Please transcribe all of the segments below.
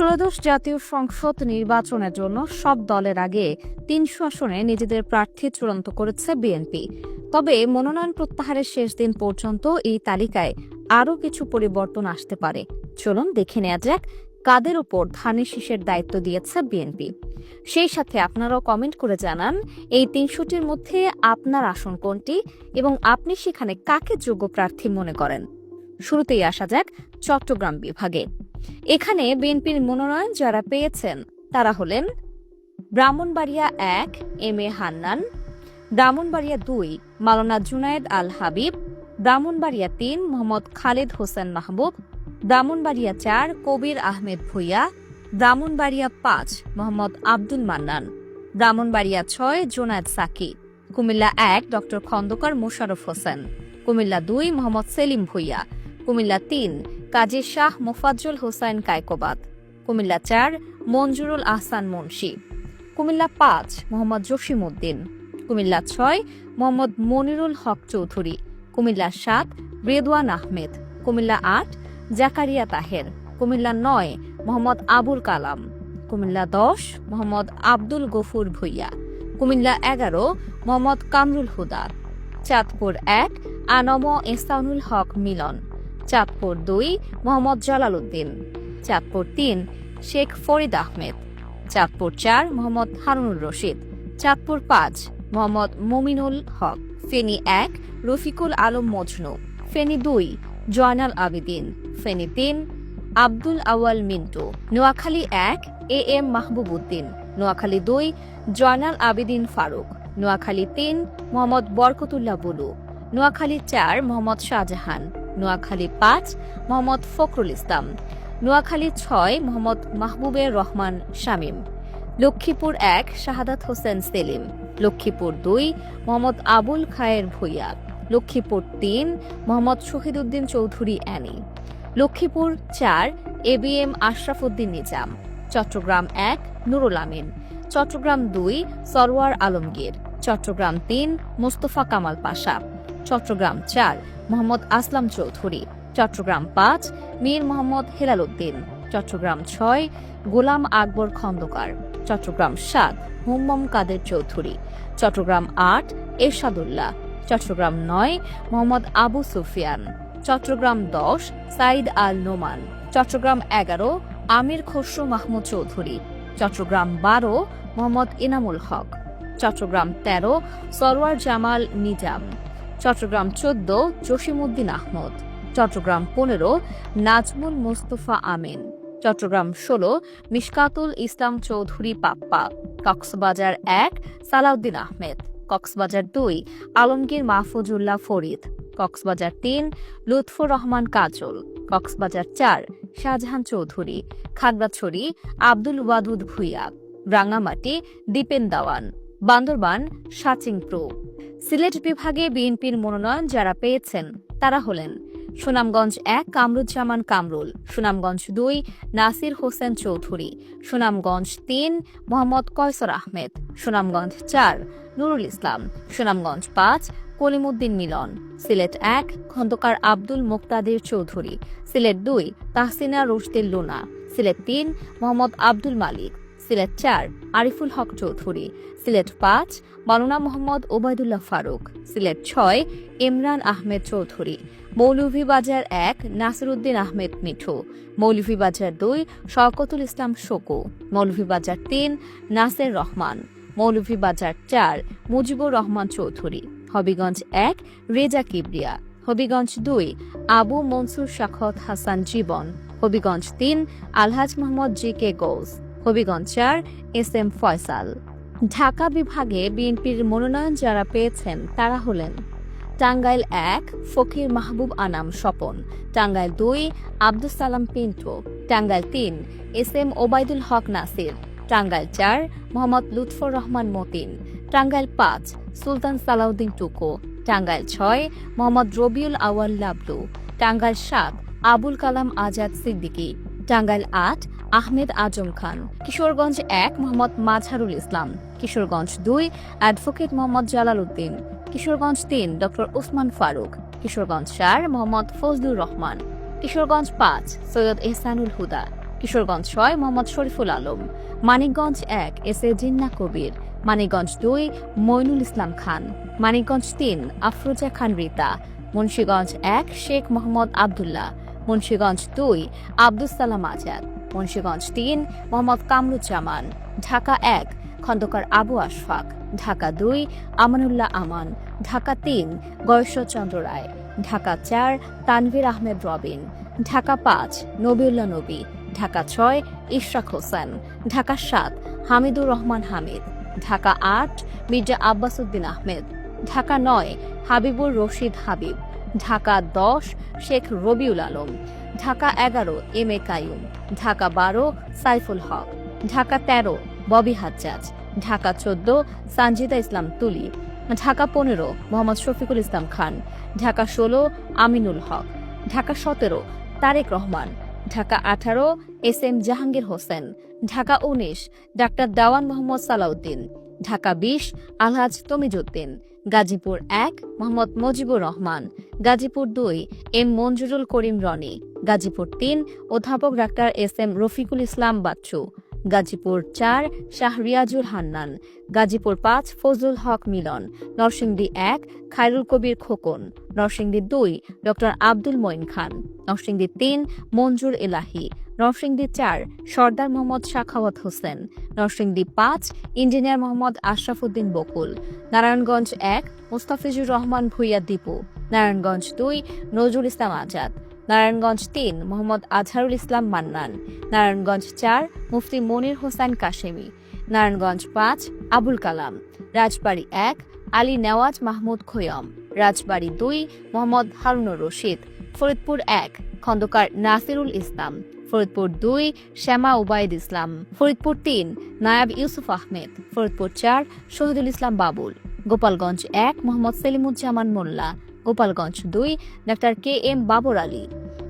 ত্রয়োদশ জাতীয় সংসদ নির্বাচনের জন্য সব দলের আগে তিনশো আসনে নিজেদের প্রার্থী চূড়ান্ত করেছে বিএনপি। তবে মনোনয়ন প্রত্যাহারের শেষ দিন পর্যন্ত এই তালিকায় আরও কিছু পরিবর্তন আসতে পারে। চলুন দেখে নেওয়া যাক কাদের ওপর ধানের শীষের দায়িত্ব দিয়েছে বিএনপি। সেই সাথে আপনারাও কমেন্ট করে জানান, এই তিনশোটির মধ্যে আপনার আসন কোনটি এবং আপনি সেখানে কাকে যোগ্য প্রার্থী মনে করেন? শুরুতেই আসা যাক চট্টগ্রাম বিভাগে। এখানে বিএনপির মনোনয়ন যারা পেয়েছেন, তারা হলেন ব্রাহ্মণবাড়িয়া এক, এম এ হান্নান, ব্রাহ্মণবাড়িয়া দুই মাওলানা জুনায়েদ আল হাবিব, ব্রাহ্মণবাড়িয়া তিন, মোহাম্মদ খালেদ হোসেন মাহবুব, ব্রাহ্মণবাড়িয়া চার, কবির আহমেদ ভুইয়া, ব্রাহ্মণবাড়িয়া পাঁচ, মোহাম্মদ আব্দুল মান্নান, ব্রাহ্মণবাড়িয়া ছয়, জোনায়েদ সাকি, কুমিল্লা এক, ডক্টর খন্দকার মোশাররফ হোসেন, কুমিল্লা দুই, মোহাম্মদ সেলিম ভুইয়া, কুমিল্লা তিন কাজী শাহ মোফাজ্জল হোসাইন কায়কোবাদ, কুমিল্লা চার, মঞ্জুরুল আহসান মুন্সি, কুমিল্লা পাঁচ, মোহাম্মদ জসিম উদ্দিন, কুমিল্লা ছয়, মোহাম্মদ মনিরুল হক চৌধুরী, কুমিল্লা সাত, রেদওয়ান আহমেদ, কুমিল্লা আট, জাকারিয়া তাহের, কুমিল্লা নয়, মোহাম্মদ আবুল কালাম, কুমিল্লা দশ, মোহাম্মদ আব্দুল গফুর ভুইয়া, কুমিল্লা এগারো, মোহাম্মদ কামরুল হুদা, চাঁদপুর এক, আনম এহসানুল হক মিলন। চাঁদপুর দুই, মোহাম্মদ জালাল উদ্দিন চাঁদপুর তিন, শেখ ফরিদ আহমেদ। চাঁদপুর চার, মোহাম্মদ হারুনুর রশিদ। চাঁদপুর পাঁচ, মোহাম্মদ মুমিনুল হক। ফেনী এক, রফিকুল আলম মজনু। ফেনী দুই, জয়নাল আবিদিন। ফেনী তিন, আব্দুল আওয়াল মিন্টু। নোয়াখালী এক, এ এম মাহবুব উদ্দিন। নোয়াখালী দুই, জয়নাল আবিদিন ফারুক। নোয়াখালী তিন, মোহাম্মদ বরকতুল্লাহ বুলু। নোয়াখালী চার, মোহাম্মদ শাহজাহান। নোয়াখালী পাঁচ, মোহাম্মদ ফখরুল ইসলাম। নোয়াখালী ছয়, মোহাম্মদ মাহবুবের রহমান শামীম। লক্ষ্মীপুর এক, শাহাদাত হোসেন সেলিম। লক্ষ্মীপুর দুই, মোহাম্মদ আবুল খায়ের ভুইয়া। লক্ষ্মীপুর তিন, মোহাম্মদ শহীদুদ্দিন চৌধুরী অ্যানি। লক্ষ্মীপুর চার A B M Ashrafuddin Nizam. Chattogram এক, নুরুল আমিন। চট্টগ্রাম দুই, সরওয়ার আলমগীর। চট্টগ্রাম তিন, মোস্তফা কামাল পাশা। চট্টগ্রাম চার মোহাম্মদ আসলাম চৌধুরী, চট্টগ্রাম পাঁচ, মীর মোহাম্মদ হেলাল উদ্দিন চট্টগ্রাম ছয়, গোলাম আকবর খন্দকার, চট্টগ্রাম সাত, হুম্মম কাদের চৌধুরী, চট্টগ্রাম আট, এরশাদুল্লাহ, চট্টগ্রাম নয়, মোহাম্মদ আবু সুফিয়ান, চট্টগ্রাম দশ, সাইদ আল নোমান, চট্টগ্রাম এগারো, আমির খসরু মাহমুদ চৌধুরী, চট্টগ্রাম বারো, মোহাম্মদ ইনামুল হক, চট্টগ্রাম তেরো, সরওয়ার জামাল নিজাম চট্টগ্রাম চোদ্দ, জসিমউদ্দিন আহমদ। চট্টগ্রাম পনেরো, নাজমুল মোস্তফা আমিন। চট্টগ্রাম ষোলো, মিশকাতুল ইসলাম চৌধুরী পাপ্পা। কক্সবাজার এক, সালাউদ্দিন আহমেদ। কক্সবাজার দুই, আলমগীর মাহফুজুল্লাহ ফরিদ। কক্সবাজার তিন, লুৎফুর রহমান কাজল। কক্সবাজার চার, শাহজাহান চৌধুরী। খাগড়াছড়ি, আব্দুল ওয়াদুদ ভুইয়া। রাঙ্গামাটি দীপেন দাওয়ান। বান্দরবান, সাচিং প্রো। সিলেট বিভাগে বিএনপির মনোনয়ন যারা পেয়েছেন, তারা হলেন সুনামগঞ্জ এক, কামরুজ্জামান কামরুল, সুনামগঞ্জ দুই, নাসির হোসেন চৌধুরী, সুনামগঞ্জ তিন, মোহাম্মদ কয়সর আহমেদ, সুনামগঞ্জ চার, নুরুল ইসলাম, সুনামগঞ্জ পাঁচ, কলিমুদ্দিন মিলন, সিলেট এক, খন্দকার আব্দুল মোক্তাদির চৌধুরী, সিলেট দুই, তাহসিনা রুশদিল লুনা, সিলেট তিন, মোহাম্মদ আব্দুল মালিক সিলেট চার, আরিফুল হক চৌধুরী, সিলেট পাঁচ, মাওলানা মোহাম্মদ ওবায়দুল্লাহ ফারুক, সিলেট ছয়, ইমরান আহমেদ চৌধুরী মৌলভীবাজার এক নাসিরুদ্দিন আহমেদ মিঠু মৌলভীবাজার দুই, শওকতুল ইসলাম শোকু মৌলভীবাজার তিন, নাসের রহমান মৌলভীবাজার চার, মুজিবুর রহমান চৌধুরী, হবিগঞ্জ এক, রেজা কিবরিয়া, হবিগঞ্জ দুই, আবু মনসুর শাখত হাসান জীবন, হবিগঞ্জ তিন, আলহাজ মোহাম্মদ জি কে গৌস। হবিগঞ্জ চার এস এম ফয়সাল। ঢাকা বিভাগে বিএনপির মনোনয়ন যারা পেয়েছেন, তারা হলেন টাঙ্গাইল এক, ফকির মাহবুব আনাম স্বপন, টাঙ্গাইল দুই আব্দুল সালাম পিন্টু, টাঙ্গাইল তিন, এস এম ওবায়দুল হক নাসির, টাঙ্গাইল চার, মোহাম্মদ লুৎফর রহমান মতিন, টাঙ্গাইল পাঁচ, সুলতান সালাউদ্দিন টুকু, টাঙ্গাইল ছয়, মোহাম্মদ রবিউল আওয়াল লাবলু, টাঙ্গাইল সাত, আবুল কালাম আজাদ সিদ্দিকী টাঙ্গাইল আট, আহমেদ আজম খান। কিশোরগঞ্জ এক, মোহাম্মদ মাঝহারুল ইসলাম। কিশোরগঞ্জ দুই, অ্যাডভোকেট মোহাম্মদ জালাল উদ্দিন কিশোরগঞ্জ তিন, ডক্টর ওসমান ফারুক। কিশোরগঞ্জ চার, মোহাম্মদ ফজলুর রহমান। কিশোরগঞ্জ পাঁচ, সৈয়দ এহসানুল হুদা। কিশোরগঞ্জ ছয়, মোহাম্মদ শরীফুল আলম। মানিকগঞ্জ এক, এস এ জিন্না কবির। মানিকগঞ্জ দুই, মইনুল ইসলাম খান। মানিকগঞ্জ তিন, আফরোজা খান রিতা। মুন্সীগঞ্জ এক, শেখ মোহাম্মদ আবদুল্লাহ। মুন্সীগঞ্জ দুই, আব্দুস সালাম আজাদ। মুন্সীগঞ্জ তিন, মোহাম্মদ কামরুজ্জামান। ঢাকা এক, খন্দকার আবু আশফাক। ঢাকা দুই, আমানুল্লাহ আমান। ঢাকা তিন, গয়েশ্বরচন্দ্র রায়। ঢাকা চার, তানভীর আহমেদ রবিন। ঢাকা পাঁচ, নবিউল্লাহ নবী। ঢাকা ছয়, ইশরাক হোসেন। ঢাকা সাত, হামিদুর রহমান হামিদ। ঢাকা আট, মির্জা আব্বাস উদ্দিন আহমেদ। ঢাকা নয়, হাবিবুর রশিদ হাবিব। ঢাকা দশ, শেখ রবিউল আলম। ঢাকা এগারো, এম এ কায়ুম ঢাকা বারো, সাইফুল হক। ঢাকা তেরো, ববি হাজ্জাজ। ঢাকা চোদ্দ, সানজিদা ইসলাম তুলি। ঢাকা পনেরো, মোহাম্মদ শফিকুল ইসলাম খান। ঢাকা ষোলো, আমিনুল হক। ঢাকা সতেরো, তারেক রহমান। ঢাকা আঠারো, এস এম জাহাঙ্গীর হোসেন। ঢাকা উনিশ, ডাক্তার দাওয়ান মোহাম্মদ সালাউদ্দিন। ঢাকা বিশ, আলহাজ তমিজুদ্দিন, গাজীপুর এক, মোহাম্মদ মজিবুর রহমান, গাজীপুর দুই, এম মঞ্জুরুল করিম রনি, গাজীপুর তিন, অধ্যাপক ডাক্তার এস এম রফিকুল ইসলাম বাচ্চু, গাজীপুর চার, শাহ রিয়াজুল হান্নান, গাজীপুর পাঁচ, ফজলুল হক মিলন, নরসিংদী এক, খায়রুল কবির খোকন, নরসিংদী দুই, ডক্টর আব্দুল মঈন খান, নরসিংদী তিন, মঞ্জুর এলাহি নরসিংদী চার, সর্দার মোহাম্মদ শাখাওয়াত হোসেন, নরসিংদী পাঁচ, ইঞ্জিনিয়ার মোহাম্মদ আশরাফুদ্দিন বকুল, নারায়ণগঞ্জ এক, মুস্তাফিজুর রহমান ভুইয়া দীপু, নারায়ণগঞ্জ দুই, নজরুল ইসলাম আজাদ, নারায়ণগঞ্জ তিন, মোহাম্মদ আজহারুল ইসলাম মান্নান, নারায়ণগঞ্জ চার, মুফতি মনির হোসেন কাশেমি, নারায়ণগঞ্জ পাঁচ, আবুল কালাম, রাজবাড়ী এক, আলী নেওয়াজ মাহমুদ খৈয়ম, রাজবাড়ী দুই, মোহাম্মদ হারুনুর রশিদ, ফরিদপুর এক, খন্দকার নাসিরুল ইসলাম ফরিদপুর দুই, শ্যামা উবায়দ ইসলাম। ফরিদপুর তিন, নায়াব ইউসুফ আহমেদ। ফরিদপুর চার, শহীদুল ইসলাম বাবুল। গোপালগঞ্জ এক, মোহাম্মদ সেলিমুজ্জামান মোল্লা। গোপালগঞ্জ দুই, ডাক্তার কে এম বাবর আলী।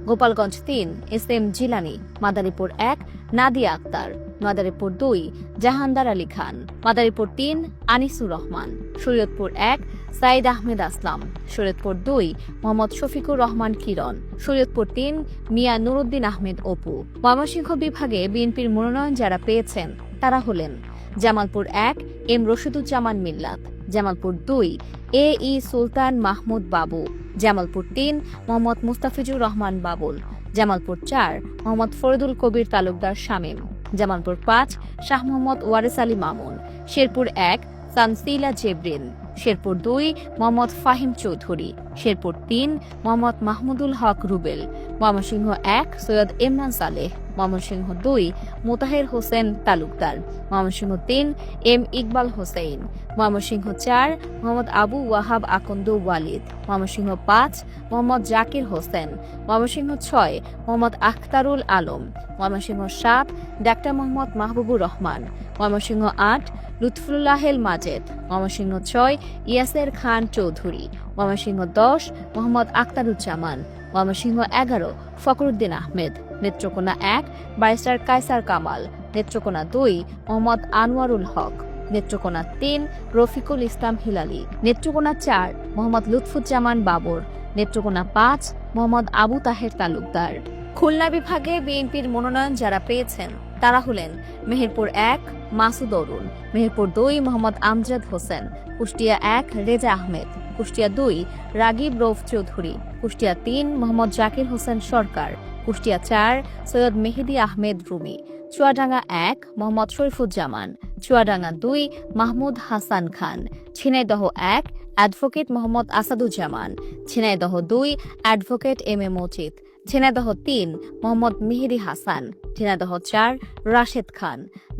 গোপালগঞ্জ তিন, এস এম জিলানি। মাদারীপুর এক নাদিয়া আক্তার, মাদারীপুর দুই, জাহানদার আলী খান, মাদারীপুর তিন, আনিসুর রহমান, শরীয়তপুর এক, সাইদ আহমেদ আসলাম, শরীয়তপুর দুই, মোহাম্মদ শফিকুর রহমান কিরণ, শরীয়তপুর তিন, মিয়া নুরুদ্দিন আহমেদ অপু। ময়মনসিংহ বিভাগে বিএনপির মনোনয়ন যারা পেয়েছেন, তারা হলেন জামালপুর এক, এম রশিদুজ্জামান মিল্লাত, জামালপুর দুই, এ ই সুলতান মাহমুদ বাবু, জামালপুর তিন, মোহাম্মদ মুস্তাফিজুর রহমান বাবুল জামালপুর চার, মোহাম্মদ ফরিদুল কবির তালুকদার শামীম। জামালপুর পাঁচ, শাহ মোহাম্মদ ওয়ারেস আলী মামুন। শেরপুর এক, সানসিলা জেবরিন। শেরপুর দুই, মোহাম্মদ ফাহিম চৌধুরী। শেরপুর তিন, মোহাম্মদ মাহমুদুল হক রুবেল। ময়মনসিংহ এক, সৈয়দ ইমরান সালেহ। ময়মনসিংহ দুই, মোতাহের হোসেন তালুকদার। ময়মনসিংহ তিন, এম ইকবাল হোসেন ময়মনসিংহ চার, মোহাম্মদ আবু ওয়াহাব আকন্দ ওয়ালিদ। ময়মনসিংহ পাঁচ, মোহাম্মদ জাকির হোসেন। ময়মনসিংহ ছয়, মোহাম্মদ আখতারুল আলম। ময়মনসিংহ সাত, ডাক্তার মোহাম্মদ মাহবুবুর রহমান। ময়মনসিংহ আট, লুৎফুল্লাহেল মাজেদ। ময়মনসিংহ ছয়, ইয়াসের খান চৌধুরী। ময়মনসিংহ দশ, মোহাম্মদ আখতারুজ্জামান। ময়মনসিংহ এগারো, ফখরুদ্দিন আহমেদ। নেত্রকোনা এক ব্যারিস্টার কায়সার কামাল, নেত্রকোনা দুই, মোহাম্মদ আনোয়ারুল হক, নেত্রকোনা তিন, রফিকুল ইসলাম হিলালি, নেত্রকোনা চার, মোহাম্মদ লুৎফুজ্জামান বাবর, নেত্রকোনা পাঁচ, মোহাম্মদ আবু তাহের তালুকদার। খুলনা বিভাগে বিএনপির মনোনয়ন যারা পেয়েছেন, তারা হলেন মেহেরপুর এক, মাসুদ অরুণ, মেহেরপুর দুই, মোহাম্মদ আমজাদ হোসেন, কুষ্টিয়া এক, রেজা আহমেদ, কুষ্টিয়া দুই, রাগিব রৌফ চৌধুরী, কুষ্টিয়া তিন, মোহাম্মদ জাকির হোসেন সরকার কুষ্টিয়া চার সৈয়দ মেহেদি আহমেদ রুমি, চুয়াডাঙ্গা এক, মোহাম্মদ শরীফুজ্জামান, চুয়াডাঙ্গা দুই, মাহমুদ হাসান খান ঝিনাইদহ এক, অ্যাডভোকেট মোহাম্মদ আসাদুজ্জামান ঝিনাইদহ দুই, advocate M A Majid Jhenaidah তিন, মোহাম্মদ মেহেদি হাসান ঝিনাইদহ চার, রাশেদ খান,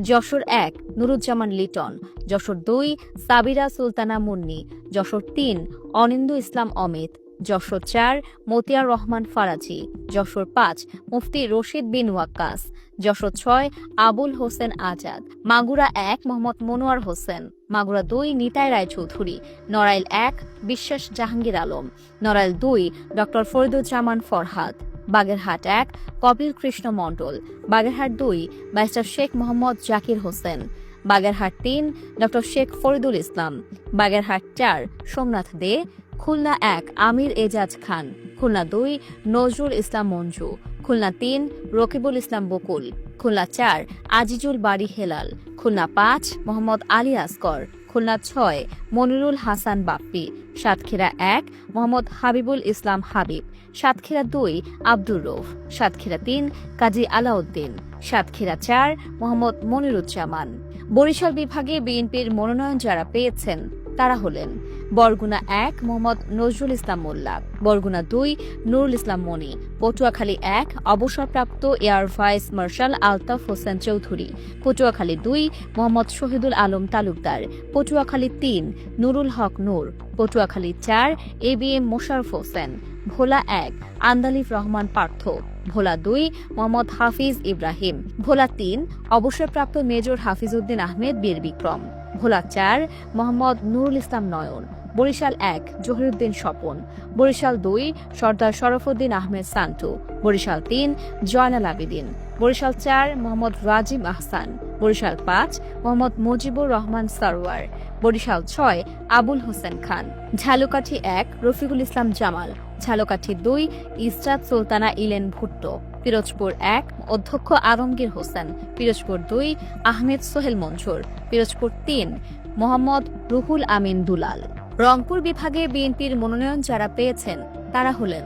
যশোর এক, নুরুজ্জামান লিটন, যশোর দুই, সাবিরা সুলতানা মুন্নি, যশোর তিন, অনিন্দু ইসলাম অমিত যশোর চার, মতিয়ার রহমান ফারাজি, যশোর পাঁচ, মুফতি রশিদ বিন ওয়াক্কাস, যশোর ছয়, আবুল হোসেন আজাদ, মাগুরা এক, মোহাম্মদ মনোয়ার হোসেন, মাগুরা দুই, নিতাই রায় চৌধুরী নড়াইল এক, বিশ্বাস জাহাঙ্গীর আলম, নড়াইল দুই, ডক্টর ফরিদুজ্জামান ফরহাদ, বাগেরহাট এক, কপিল কৃষ্ণ মণ্ডল, বাগেরহাট দুই ব্যারিস্টার শেখ মোহাম্মদ জাকির হোসেন, বাগেরহাট তিন, ডক্টর শেখ ফরিদুল ইসলাম, বাগেরহাট চার, সোমনাথ দে খুলনা এক, আমির এজাজ খান। খুলনা দুই, নজরুল ইসলাম মঞ্জু। খুলনা তিন, রকিবুল ইসলাম বকুল। খুলনা চার, আজিজুল বাড়ি হেলাল। খুলনা পাঁচ, মোহাম্মদ আলী আসকর খুলনা ছয়, মনিরুল হাসান বাপ্পি। সাতক্ষীরা এক, মোহাম্মদ হাবিবুল ইসলাম হাবিব। সাতক্ষীরা দুই, আব্দুর রৌফ। সাতক্ষীরা তিন, কাজী আলাউদ্দিন। সাতক্ষীরা চার, মোহাম্মদ মনিরুজ্জামান। বরিশাল বিভাগে বিএনপির মনোনয়ন যারা পেয়েছেন তারা হলেন বরগুনা এক, মোহাম্মদ নজরুল ইসলাম মোল্লা, বরগুনা দুই, নুরুল ইসলাম মনি, পটুয়াখালী এক, অবসরপ্রাপ্ত air vice marshal Altaf Hossain Chowdhury, Patuakhali দুই, মোহাম্মদ শহীদুল আলম তালুকদার, পটুয়াখালী তিন, নুরুল হক নূর, পটুয়াখালী চার, A B M Mosharraf Hossain, Bhola এক, আন্দালিফ রহমান পার্থ, ভোলা দুই, মোহাম্মদ হাফিজ ইব্রাহিম, ভোলা তিন, অবসরপ্রাপ্ত মেজর হাফিজউদ্দিন আহমেদ বীর বিক্রম ভোলা চার মোহাম্মদ নুরুল ইসলাম নয়ন, বরিশাল এক, জহিরুদ্দিন স্বপন, বরিশাল দুই, সর্দার শরফুদ্দিন আহমেদ সান্টু বরিশাল তিন, জয়নাল আবেদিন, বরিশাল চার, মোহাম্মদ রাজিব আহসান, বরিশাল পাঁচ, মোহাম্মদ মুজিবুর রহমান সারোয়ার, বরিশাল ছয়, আবুল হোসেন খান, ঝালুকাঠি এক, রফিকুল ইসলাম জামাল ঝালকাঠি দুই, ইসরাত সুলতানা ইলেন ভুট্টো। পিরোজপুর এক, অধ্যক্ষ আলমগীর হোসেন। পিরোজপুর দুই, আহমেদ সোহেল মনসুর পিরোজপুর তিন, মোহাম্মদ রুহুল আমিন দুলাল। রংপুর বিভাগে বিএনপির মনোনয়ন যারা পেয়েছেন, তারা হলেন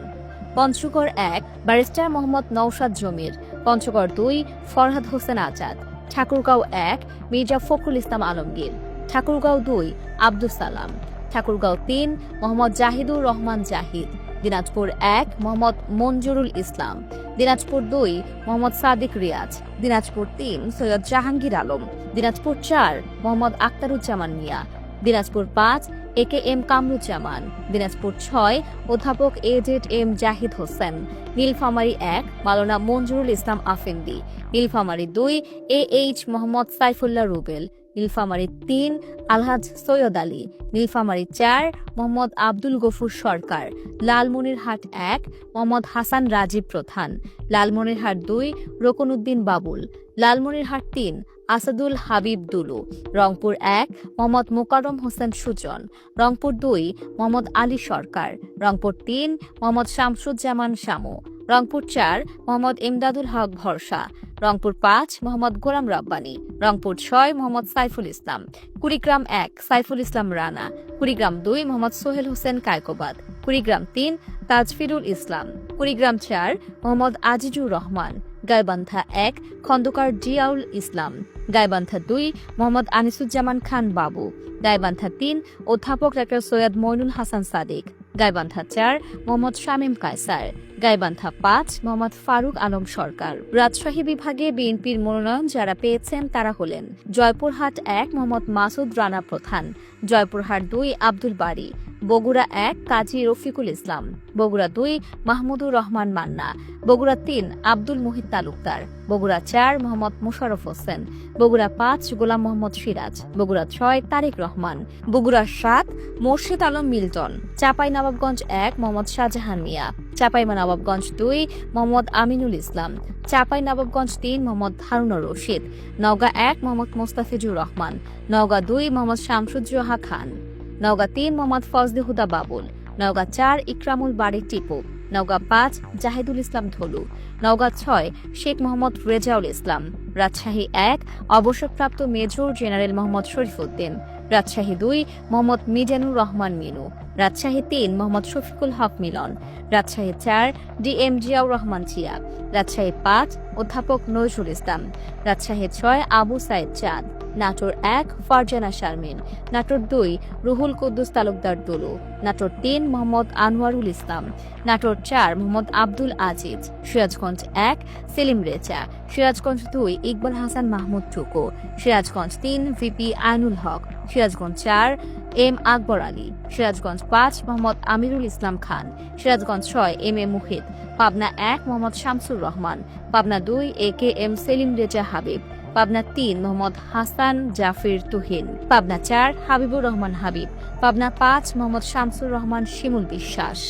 পঞ্চগড় এক, ব্যারিস্টার মোহাম্মদ নৌসাদ জমির। পঞ্চগড় দুই, ফরহাদ হোসেন আজাদ। ঠাকুরগাঁও এক, মির্জা ফখরুল ইসলাম আলমগীর। ঠাকুরগাঁও দুই আব্দুল সালাম। ঠাকুরগাঁও তিন, মোহাম্মদ জাহিদুর রহমান জাহিদ। দিনাজপুর এক, মোহাম্মদ মঞ্জুরুল ইসলাম। দিনাজপুর দুই, মোহাম্মদ সাদিক রিয়াজ। দিনাজপুর তিন, সৈয়দ জাহাঙ্গীর আলম। দিনাজপুর চার, মোহাম্মদ আক্তারুজ্জামান মিয়া। দিনাজপুর পাঁচ, A K M Kamruzzaman. Dinajpur ছয়, অধ্যাপক A Z M Zahid Hossain. Nilphamari এক মালনা মঞ্জুরুল ইসলাম আফেন্দি। নীলফামারী দুই, এ এইচ মোহাম্মদ সাইফুল্লাহ রুবেল। নীলফামারী তিন, আলহাজ সৈয়দ আলী। নীলফামারী চার, মোহাম্মদ আব্দুল গফুর সরকার। লালমনিরহাট এক, মোহাম্মদ হাসান রাজীব প্রধান। লালমনিরহাট দুই, রকনউদ্দিন বাবুল। লালমনিরহাট তিন, আসাদুল হাবিব দুলু। রংপুর এক, মোহাম্মদ মোকারম হোসেন সুজন। রংপুর দুই, মোহাম্মদ আলী সরকার। রংপুর তিন, মোহাম্মদ শামসুজ্জামান শামু। রংপুর চার, মোহাম্মদ ইমদাদুল হক ভরসা। রংপুর পাঁচ, মোহাম্মদ গোলাম রব্বানী। রংপুর ছয়, মোহাম্মদ সাইফুল ইসলাম। কুড়িগ্রাম এক, সাইফুল ইসলাম রানা। কুড়িগ্রাম দুই, মোহাম্মদ সোহেল হোসেন কায়কোবাদ। কুড়িগ্রাম তিন, তাজফিরুল ইসলাম। কুড়িগ্রাম চার, মোহাম্মদ আজিজুর রহমান। গাইবান্ধা এক, খন্দকার জিয়াউল ইসলাম। গাইবান্ধা দুই, মোহাম্মদ আনিসুজ্জামান খান বাবু। গাইবান্ধা তিন, অধ্যাপক ডাক্তার সৈয়দ মইনুল হাসান সাদিক। গাইবান্ধা চার মোহাম্মদ শামীম কায়সার। গাইবান্ধা পাঁচ, মোহাম্মদ ফারুক আলম সরকার। রাজশাহী বিভাগে বিএনপির মনোনয়ন যারা পেয়েছেন, তারা হলেন জয়পুরহাট এক, মোহাম্মদ মাসুদ রানা প্রধান। জয়পুরহাট দুই, আব্দুল বাড়ি বগুড়া এক, কাজী রফিকুল ইসলাম। বগুড়া দুই, মাহমুদুর রহমান মান্না। বগুড়া তিন, আব্দুল মুহিত তালুকদার। বগুড়া চার, মোহাম্মদ মুশারফ হোসেন। বগুড়া পাঁচ, গোলাম মোহাম্মদ সিরাজ। বগুড়া ছয়, তারেক রহমান। বগুড়া সাত, মোর্শেদ আলম মিল্টন। চাপাই নবাবগঞ্জ এক, মোহাম্মদ শাহজাহান মিয়া। চাপাই নবাবগঞ্জ দুই, মোহাম্মদ আমিনুল ইসলাম। চাপাই নবাবগঞ্জ তিন, মোহাম্মদ হারুনুর রশিদ। নওগাঁ এক, মোহাম্মদ মোস্তাফিজুর রহমান। নওগাঁ দুই, মোহাম্মদ শামসুজ্জোহা খান। নওগাঁ তিন, মোহাম্মদ ফজলি হুদা বাবুল। নওগাঁ চার, ইকরামুল বাড়ি টিপু। নওগাঁ পাঁচ, জাহিদুল ইসলাম ধলু। নওগাঁ ছয়, শেখ মোহাম্মদ রেজাউল ইসলাম। রাজশাহী এক, অবসরপ্রাপ্ত মেজর জেনারেল মোহাম্মদ শরীফুদ্দিন রাজশাহী দুই, মোহাম্মদ মিজানুর রহমান মিনু। রাজশাহী তিন, মোহাম্মদ শফিকুল হক মিলন। রাজশাহী চার ডি এম জিয়াউর রহমান জিয়া। রাজশাহী পাঁচ, অধ্যাপক নজরুল ইসলাম। রাজশাহী ছয়, আবু সাইদ চাঁদ। নাটোর এক, ফারজানা শারমিন। নাটোর দুই, রুহুল কুদ্দুস তালুকদার দুলু। নাটোর তিন, মোহাম্মদ আনোয়ারুল ইসলাম। নাটোর চার, মোহাম্মদ আব্দুল আজিজ। সিরাজগঞ্জ এক, সেলিম রেজা। সিরাজগঞ্জ দুই, ইকবাল হাসান মাহমুদ টুকু। সিরাজগঞ্জ তিন, ভিপি আইনুল হক। সিরাজগঞ্জ চার, এম আকবর আলী। সিরাজগঞ্জ পাঁচ মোহাম্মদ আমিরুল ইসলাম খান, সিরাজগঞ্জ ছয় এম এ মুহিত, পাবনা এক মোহাম্মদ শামসুর রহমান, পাবনা দুই A K M Selim Reza Habib, Pabna তিন মোহাম্মদ হাসান জাফির তুহিন, পাবনা চার হাবিবুর রহমান হাবিব, পাবনা পাঁচ মোহাম্মদ শামসুর রহমান শিমুল বিশ্বাস।